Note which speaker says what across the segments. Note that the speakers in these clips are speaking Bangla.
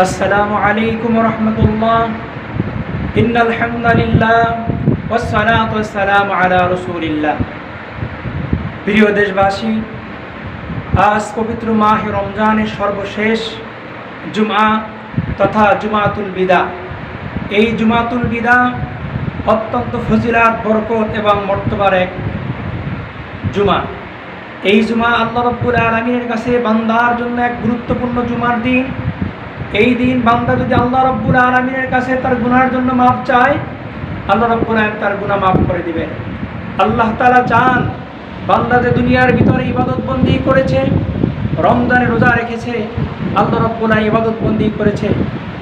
Speaker 1: আসসালামু আলাইকুম রহমতুল্লাহ। ইন আলহামদুলিল্লাহ ওসালাত ওসালাম আলা রসুলিল্লাহ। প্রিয় দেশবাসী, আজ পবিত্র মাহ রমজানের সর্বশেষ জুমা তথা জুমাতুল বিদা। এই জুমাতুল বিদা অত্যন্ত ফজিলাত, বরকত এবং মর্তবার এক জুমা এই জুমা আল্লাহ রব্বুল আলমীর কাছে বান্দার জন্য এক গুরুত্বপূর্ণ জুমার দিন। এই দিন বান্দা যদি আল্লাহ রব্বুল আলমিনের কাছে তার গুনার জন্য মাফ চায়, আল্লাহ রব্বুল আলম তার গুনাহ মাফ করে দিবেন। আল্লাহ তালা চান বান্দা যে দুনিয়ার ভিতরে ইবাদতবন্দি করেছে রমজানে রোজা রেখেছে, আল্লাহ রব্বুল আলম ইবাদতবন্দি করেছে।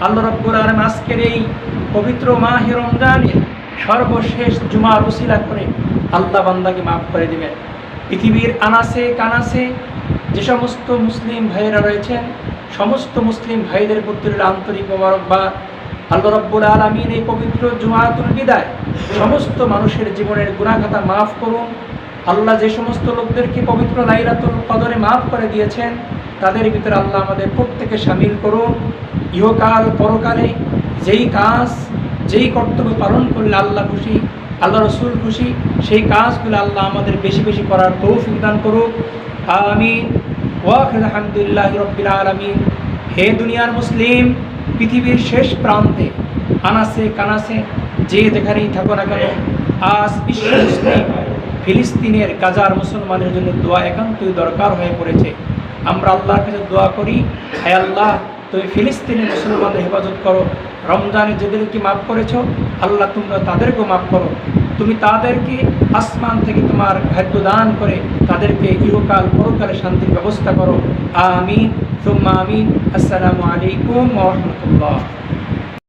Speaker 1: আল্লাহ রব্বুল আলম আজকের এই পবিত্র মাহে রমজানের সর্বশেষ জুমা উসিলা করে আল্লাহ বান্দাকে মাফ করে দিবেন। পৃথিবীর আনাসে কানাসে যে সমস্ত মুসলিম ভাইয়েরা রয়েছেন সমস্ত মুসলিম ভাইদের প্রতি রইল আন্তরিক মোবারকবাদ আল্লাহ রব্বুল আলমিন এই পবিত্র জুমাতুল বিদায় সমস্ত মানুষের জীবনের গুণাখাতা মাফ করুন। আল্লাহ যে সমস্ত লোকদেরকে পবিত্র লাইলাতুল কদরে মাফ করে দিয়েছেন, তাদের ভিতরে আল্লাহ আমাদের প্রত্যেকে সামিল করুন। ইহকাল পরকালে যেই কাজ, যেই কর্তব্য পালন করলে আল্লাহ খুশি, আল্লাহ রসুল খুশি, সেই কাজগুলো আল্লাহ আমাদের বেশি বেশি করার তৌফিক দান করুক। আমিন। হে দুনিয়ার মুসলিম, পৃথিবীর শেষ প্রান্তে আনাসে কানাসে, যে যেখানেই থাকো না কেন, আজ বিশ্ব মুসলিম ফিলিস্তিনের গাজার মুসলমানের জন্য দোয়া একান্তই দরকার হয়ে পড়েছে। আমরা আল্লাহর কাছে দোয়া করি, হে আল্লাহ, তুমি ফিলিস্তিনের মুসলমানদের হেফাজত করো। রমজানে যেদেরকে মাফ করেছ, আল্লাহ তোমরা তাদেরকেও মাফ করো। তুমি তাদেরকে আসমান থেকে তোমার খাদ্য দান করে, তাদেরকে ইহকাল পরকালে শান্তির ব্যবস্থা করো। আমিন। সোম্মা আমিন। আসসালামু আলাইকুম রহমতুল্লাহ।